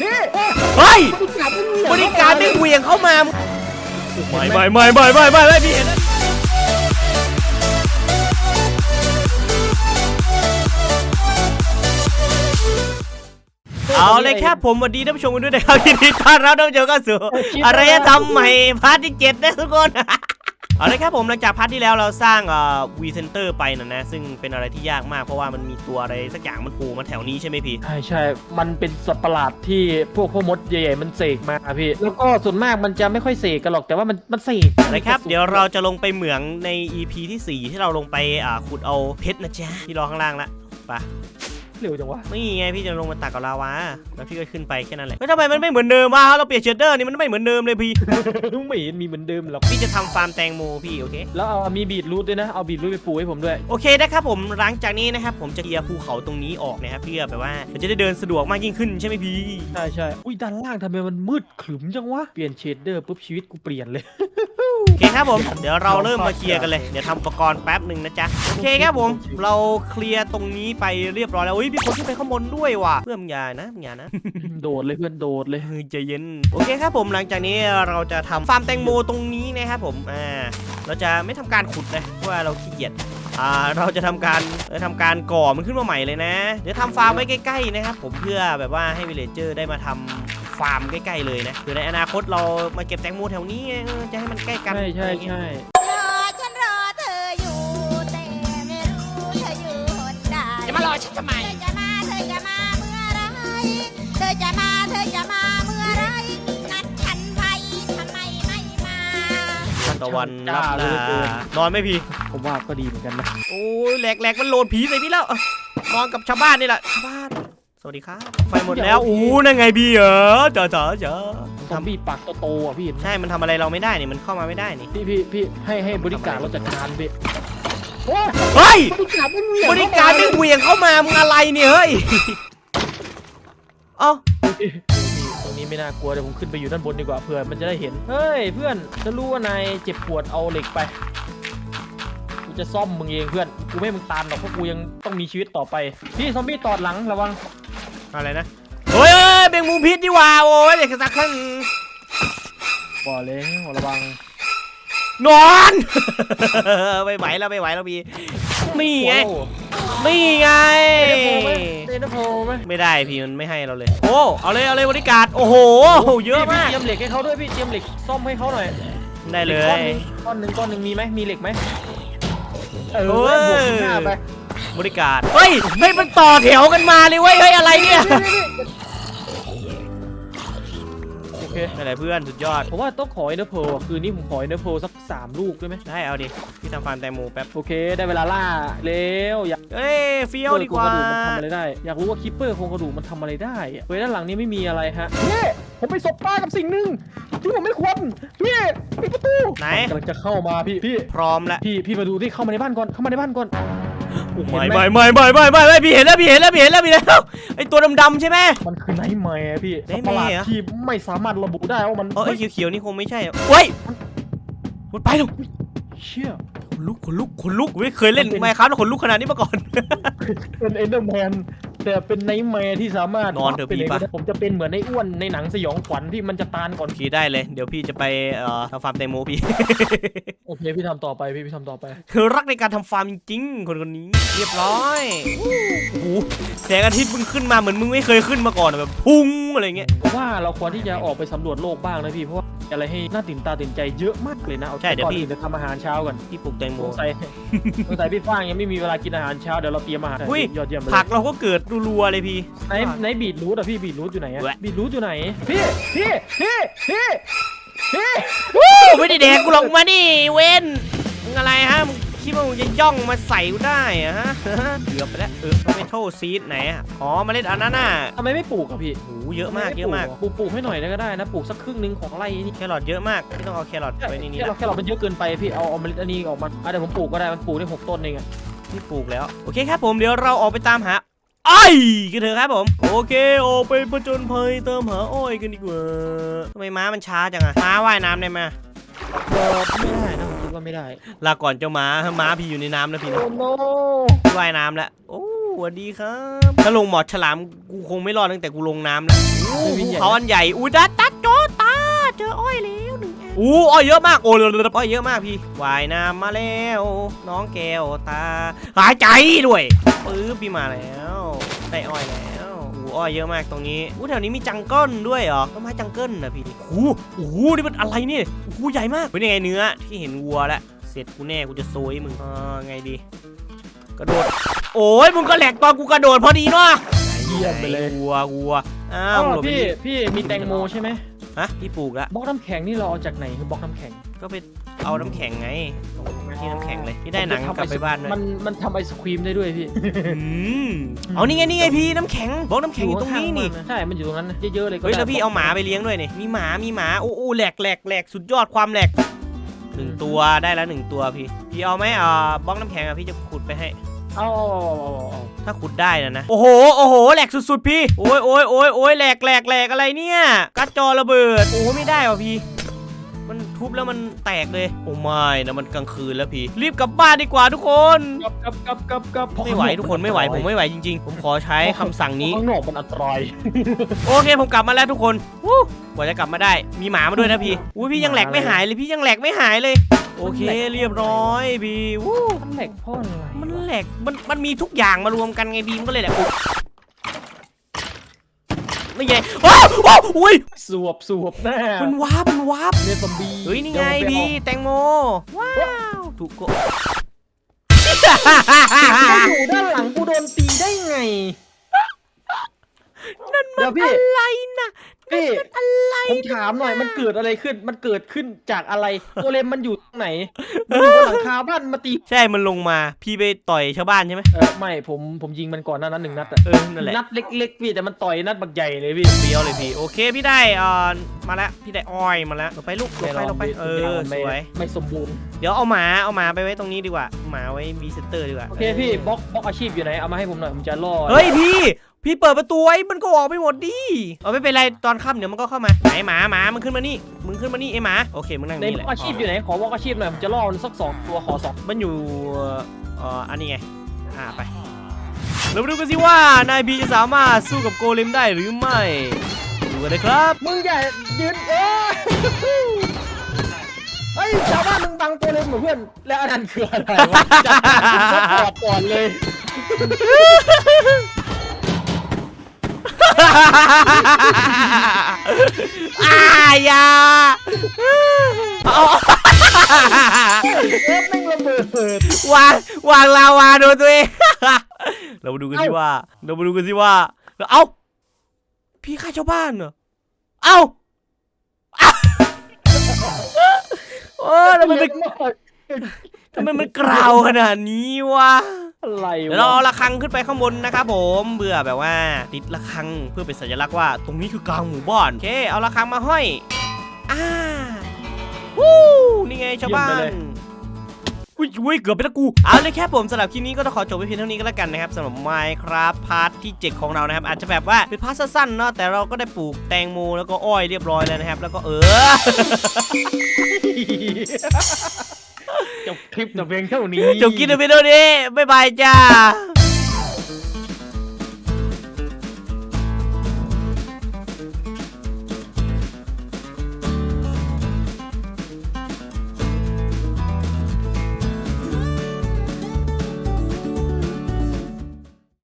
พี่เฮ้ยบริการไม่เหวี่ยงเหวียงเข้ามาไม่ไม่ไม่ไม่ไม่ไม่ไม่พี่เห็นเอาเลยครับผมสวัสดีท่านผู้ชมกันด้วยนะครับยินดีต้อนรับท่านผู้ชมเข้าสู่อารยธรรมใหม่พาร์ทที่เจ็ดนะทุกคน เอาเลยครับผมหลังจากพาร์ทที่แล้วเราสร้างเอ่อวีเซนเตอร์ไปนะนะซึ่งเป็นอะไรที่ยากมากเพราะว่ามันมีตัวอะไรสักอย่างมันโผล่มาแถวนี้ใช่ไหมพี่ ใช่ใช่ มันเป็นสัตว์ประหลาดที่พวกพ่อมดใหญ่ๆมันเสกมาพี่ แล้วก็ส่วนมากมันจะไม่ค่อยเสกกันหรอกแต่ว่ามันมันเสกนะครับเดี๋ยวเราจะลงไปเหมืองใน EP ที่ 4 ที่เราลงไปอ่าขุดเอาเพชรนะจ๊ะที่รอข้างล่างละไป เร็วจังวะนี่ไงพี่จะลงมาตักกับลาวาแล้วพี่ก็ขึ้นไปแค่นั้นแหละแล้วทำไมมันไม่เหมือนเดิมวะเราเปลี่ยนเชดเดอร์นี่มันไม่เหมือนเดิมเลยพี่ ไม่เห็นมีเหมือนเดิมหรอกพี่จะทำฟาร์มแตงโมพี่โอเค แล้วเอามีบีทรูทด้วยนะ เอาบีทรูทไปปลูกให้ผมด้วย โอเคนะครับผมหลังจากนี้นะครับผมจะเคลียร์ภูเขาตรงนี้ออกนะครับเพื่อแบบว่าเราจะได้เดินสะดวกมากยิ่งขึ้นใช่ไหมพี่ ใช่ใช่อุ้ยด้านล่างทำไมมันมืดขรึมจังวะ เปลี่ยนเชดเดอร์ปุ๊บชีวิตกูเปลี่ยนเลยโอ เคครับผม เดี๋ยวเราเริ่มมาเคลียร์กันเลย เดี๋ยวทำอุปกรณ์แป๊บหนึ่งนะจ๊ะ โอเคครับผม เราเคลียร์ตรงนี้ไปเรียบร้อยแล้วอุ้ยมีคนขึ้นไปข้างบนด้วยว่ะ เพื่อนมึงอย่านะมึงอย่านะ โดดเลยเพื่อนโดดเลยเฮ้ยใจเย็น โอเคครับผม หลังจากนี้เราจะทำฟาร์มแตงโมตรงนี้นะครับผม อ่า เราจะไม่ทำการขุดนะเพราะว่าเราขี้เกียจ อ่า เราจะทำการเอ่อทำการก่อมันขึ้นมาใหม่เลยนะ เดี๋ยวทำฟาร์มไว้ใกล้ๆนะครับผมเพื่อแบบว่าให้วิลเลจเจอร์ได้มาทำ ฟาร์มใกล้ๆเลยนะคือในอนาคตเรามาเก็บแตงโมแถวนี้ไงเออจะให้มันใกล้กันใช่ใช่อะไรเงี้ยใช่รอฉันรอเธออยู่แต่ไม่รู้เธออยู่หนใดจะมารอฉันทำไม เธอจะมาเธอจะมาเมื่อไรเธอจะมาเธอจะมาเมื่อไรนัดฉันไว้ทำไมไม่มาตะวันรับจ้าเหลลายเกิน นอนไหม่พี่ผมว่าก็ดีเหมือนกันนะ โอ้ยแหลกแหลกมันโหลดผีใส่พี่แล้วเอานอนกับชาวบ้านนี่แหละชาวบ้าน สวัสดีครับไฟหมดแล้วอู้นั่นไงพี่เหรอจ๋าจ๋าจ๋าซอมบี้ปากโตๆอะพี่เห็นไหมใช่มันทำอะไรเราไม่ได้นี่มันเข้ามาไม่ได้นี่พี่พี่พี่ให้ให้บริการเราจัดการพี่โอ้ยเฮ้ยบริการไม่เหวี่ยงบริการไม่เหวี่ยงเข้ามามึงอะไรเนี่ยเฮ้ยเอ้าพี่พี่ตรงนี้ไม่น่ากลัวเดี๋ยวผมขึ้นไปอยู่ด้านบนดีกว่าเผื่อมันจะได้เห็นเฮ้ยเพื่อนจะรู้ว่านายเจ็บปวดเอาเหล็กไปกูจะซ่อมมึงเองเพื่อนกูไม่ให้มึงตามหรอกเพราะกูยังต้องมีชีวิตต่อไปพี่ซอมบี้ตอดหลังระวัง อะไรนะเฮ้ยเอ้ยเบงมุมพิษดีว่าโอ้ยเด็กสักครั้งบอกเลยระวังนอนไม่ไหวแล้วไม่ไหวแล้วพี่นี่ไงนี่ไงเดนโพไหมไม่ได้พี่มันไม่ให้เราเลย โอ้เอาเลยเอาเลยบริการโอ้โหเยอะมากพี่เตรียมเหล็กให้เขาด้วยพี่เตรียมเหล็กซ่อมให้เขาหน่อยได้เลยก้อนหนึ่งก้อนหนึ่งมีไหมมีเหล็กไหมเออบวกห้าไป บริการ เฮ้ย เฮ้ย มันต่อแถวกันมาเลยเว้ย เฮ้ย อะไรเนี่ย โอเคอะไรเพื่อน สุดยอด ผมว่าต้องขอเอเนอร์โพลคืนนี้ผมขอเอเนอร์โพลสักสามลูกได้ไหมได้เอาดิ พี่ทำฟาร์มแตงโมแป๊บ โอเค ได้เวลาล่าเร็วอยากเอ้ยเฟี้ยวดีกว่า โครงกระดูกมันทำอะไรได้ อยากรู้ว่าคิปเปอร์โครงกระดูกมันทำอะไรได้อะเว้ยด้านหลังนี้ไม่มีอะไรฮะพี่ผมไปสบตากับสิ่งหนึ่งที่ผมไม่ควรพี่ปิดประตูไหน กำลังจะเข้ามาพี่พี่ พร้อมแล้วพี่พี่มาดูที่เข้ามาในบ้านก่อนเข้ามาในบ้านก่อน ไม่เห็นหไม่ไม่ไม่ไม่ไม่ไม่พี่เห็นแล้วพี่เห็นแล้วพี่เห็นแล้วพี่เห็นแล้วไอตัวดำๆใช่ไหม มันคือไนท์แมร์พี่ไนท์สัตว์ประหลาดแมร์เหรอที่ไม่สามารถระบุได้ว่ามันเออไอเขียวๆนี่คงไม่ใช่เฮ้ยมันไปแล้วเชี่ยขนลุกขนลุกขนลุกไม่เคยเล่นไมค์ครับแล้วขนลุกขนาดนี้มาก่อนเป็นเอนเดอร์แมน แต่เป็นไนท์แมร์ที่สามารถนอนเถอะป็พี่ไงก็ปะได้ผมจะเป็นเหมือนไอ้อ้วนในหนังสยองขวัญที่มันจะตานก่อนโอเคได้เลย เดี๋ยวพี่จะไปเอ่อทำฟาร์มแตงโมพี่ โอเคพี่ทำต่อไปพี่พี่ทำต่อไป คือรักในการทำฟาร์มจริงๆคนคนนี้ เรียบร้อยโอ้โหแสงอาทิตย์มึงขึ้นมาเหมือนมึงไม่เคยขึ้นมาก่อนอะแบบพุ่งอะไรเงี้ย เพราะว่าเราควรที่จะออกไปสำรวจโลกบ้างนะพี่เพราะว่าอะไรให้น่าตื่นตาตื่นใจเยอะมากเลยนะเอาใช่เดี๋ยวก่อนพี่ อื่นจะทำอาหารเช้าก่อนพี่ปลูกแตงโม สงสัยสงสัยพี่ฟ้างยังไม่มีเวลากินอาหารเช้าเดี๋ยวเราเตรียมอาหารอุ้ย ยอดเยี่ยมไปผักเลยเราก็เกิดรัวๆเลยพี่ ไหนไหนบีทรูทอะพี่บีทรูทอยู่ไหนอะแวะ บีทรูทอยู่ไหนพี่พี่พี่พี่พี่วู้ไม่ได้แดกกูหรอกมานี่เว้นมึงอะไรฮะมึงคิดว่ามึงจะย่องมาใส่กูได้อะฮะ เกือบไปแล้วเออไม่โทษซีดไหนอะอ๋อเมาเล่นอันนั้นน่ะทำไมไม่ปลูกอะพี่โอ้โหเยอะมากเยอะมากปลูกปลูกให้หน่อยก็ได้นะปลูกสักครึ่งหนึงของไร่นี่แครอทเยอะมากพี่ต้องเอาแครอทไว้ในนี้แค่เรานะแค่เรามันเยอะเกินไปพี่เอาเอาเมล็ดอันนี้ออกมาอะเดี๋ยวผมปลูกก็ได้มันปลูกได้หกต้นเองอะพี่ปลูกแล้ว โอเคครับผมเดี๋ยวเราออกไปตามหา อ้อยกันเถอะครับผม โอเคออกไปผจญภัยตามหาอ้อยกันดีกว่าทำไมม้ามันช้าจังอะม้าว่ายน้ำได้ไหมเออไม่ได้นะผมคิดว่าไม่ได้ลาก่อนเจ้าม้าม้าพี่อยู่ในน้ำนะพี่นะโอ้โนว่ายน้ำแล้วโอ้สวัสดีครับทถ้าลงหมอดฉลามกูคงไม่รอดตั้งแต่กูลงน้ำแล้วอู้ไม่มีภูใหญ่เขาอันใหญ่อู้ดัดตัดโจตาเจออ้อยแล้วหนึ่งอันอู้อ้อยเยอะมากโอ้เรืออ้อยเยอะมากพี่ว่ายน้ำมาแล้ว น้องแก้วตาหายใจด้วยปื๊บพี่มาแล้ว ได้อ้อยแล้วอู้อ้อยเยอะมากตรงนี้อู้แถวนี้มีจังเกิลด้วยเหรอต้นไม้จังเกิลนะพี่ดิโอ้โหนี่มันอะไรเนี่ยโอ้โหใหญ่มากเป็นยังไงเนื้อที่เห็นวัวแล้วเสร็จกูแน่กูจะโซยมึงอ่าไงดี กระโดด โอ้ยมึงก็แหลกตอนกูกระโดดพอดีเนาะเยี่ยมไปเลยวัววัวอ้าอ้าวมึงหลบไปพี่นี่พี่มีแตงโมใช่ไหไหม ฮะพี่ปลูกแล้วบล็อกน้ำแข็งนี่เราเอาจากไหนคือบล็อกน้ำแข็งก็ไปเอาน้ำแข็งไงตรงที่น้ำแข็งเลยพี่ได้หนังผมกลับจะทำไปบ้านด้วยมันมันทำไอศครีมได้ด้วยพี่อืมเอานี่ไงนี่ไงพี่น้ำแข็งบอกน้ำแข็งอยู่ตรงนี้นี่ใช่ มันอยู่ตรงนั้นนะเยอะๆเลยก็เฮ้ยได้แล้วพี่เอาหมาไปเลี้ยงด้วยนี่มีหมามีหมาโอ้โอ้แหลกแหลกแหลกสุดยอดความแหลกหนึ่งตัวได้แล้วหนึ่งตัวพี่ พี่เอาไหมอ่าบล็อกน้ำแข็งอะพี่จะขุดไปให้ อถ้าขุดได้นะนะ โอ้โห โอ้โห แหลกสุดๆพี่ โอ้ยโอ้ยโอ้ยโอ้ยแหลกแหลกแหลกอะไรเนี่ย กัดจอระเบิด โอ้ไม่ได้หรอพี่ มันทุบแล้วมันแตกเลย โอ้ไม่นะมันกลางคืนแล้วพี่ รีบกลับบ้านดีกว่าทุกคน กับกับกับกับกับไม่ไหวทุกคนไม่ไหวผมไม่ไหวจริงๆ ผมขอใช้คำสั่งนี้ ข้างนอกมันอันตรายโอเคผมกลับมาแล้วทุกคนวู้กว่าจะกลับมาได้ มีหมามาด้วยนะพี่ อุ้ยพี่ยังแหลกไม่หายเลยพี่ยังแหลกไม่หายเลย โอเคเรียบร้อยพี่วู้มันแหลกเพ่ออะไรมันแหลกมันมันมีทุกอย่างมารวมกันไงบีมก็เลยแหลกอุ๊ย ไม่ไงว้าวว้าวอุ้ยสวบสวบแน่มันวาบมันวาบเรียนซอมบี้เฮ้ยนี่ไงเดี๋ยวผมปพี่เอาแตงโมว้าวถูกกดกูอยู่ด้านหลังกูโดนตีได้ไงนั่นมันเดี๋ยวพี่อะไรนะ พี่อะไรผมถามหน่อยมันเกิดอะไรขึ้น มันเกิดขึ้นจากอะไรโกเลมมันอยู่ตรงไหนมันอยู่บนหลังคาบ้านมาตีใช่มันลงมาพี่ไปต่อยชาวบ้านใช่ไหมเออไม่ผมผมยิงมันก่อนหน้านั้นหนึ่งนัดอะเออนั่นแหละนัดเล็กๆพี่แต่มันต่อยนัดบักใหญ่เลยพี่เบี้ยวเลยพี่โอเคพี่ได้เอ่อมาแล้วพี่ได้อ้อยมาแล้วลงไปลูกลงไปลงไปเออไม่สวย ไม่สมบูรณ์ เดี๋ยวเอาหมาเอาหมาไปไว้ตรงนี้ดีกว่าหมาไว้บีเซนเตอร์ดีกว่าโอเคพี่บล็อกบล็อกอาชีพอยู่ไหนเอามาให้ผมหน่อยผมจะล่อเฮ้ยพี่ พี่เปิดประตูไว้มันก็ออกไปหมดดิเอาไม่เป็นไรตอนค่ำเดี๋ยวมันก็เข้ามาไหนหมาหมามันขึ้นมานี่มึงขึ้นมานี่ไอ้หมาโอเคมึงนั่งในนี่บแหล็ละอกอาชีพอยู่ไหนขอบล็อกอาชีพหน่อยผมจะล่อมันสักสองตัวขอสองมันอยู่เอ่ออันนี้ไงอ่าไปเรามาดูกันสิว่านายบีจะสามารถสู้กับโกเลมได้หรือไม่ดูกันเลยครับ มึงอย่ายืนเอ้ยเฮ้ยชาวบ้านมึงบังตัวเลยเหมือนเพื่อน แล้วอันนั้นคืออะไรวะจะจะกอดก่อนเลย อายาเอาเอฟแม่งระเบิดวางวางลาวาโดนตัวเองเรามาดูกันสิว่า เรามาดูกันสิว่า เอ้า พี่ฆ่าชาวบ้านเหรอ เอ้าเอ้าโอ้ทำไมมันมากทำไมมันกราวขนาดนี้วะ อะไรเดี๋ยวเราวะเอาระฆังขึ้นไปข้างบนนะครับผมเบื่อแบบว่าติดระฆังเพื่อเป็นสัญลักษณ์ว่า ตรงนี้คือกลางหมู่บ้านโอเคเอาระฆังมาห้อยอ่าวู้นี่ไงชาวบ้านอุ้ยอุ้ยเกือบไปแล้วกู เอาเลยแค่ผมสำหรับคลิปนี้ก็ต้องขอจบไปเพียงเท่านี้ก็แล้วกันนะครับสำหรับ Minecraft พาร์ทที่ 7 ของเรานะครับ อาจจะแบบว่าเป็นพาร์ทสั้นๆเนาะแต่เราก็ได้ปลูกแตงโมแล้วก็อ้อยเรียบร้อยแล้วนะครับ แล้วก็เออ จบคลิปแต่เพียงเท่านี้ จบกินเดี๋ยวไปดูดิบ๊ายบายจ้า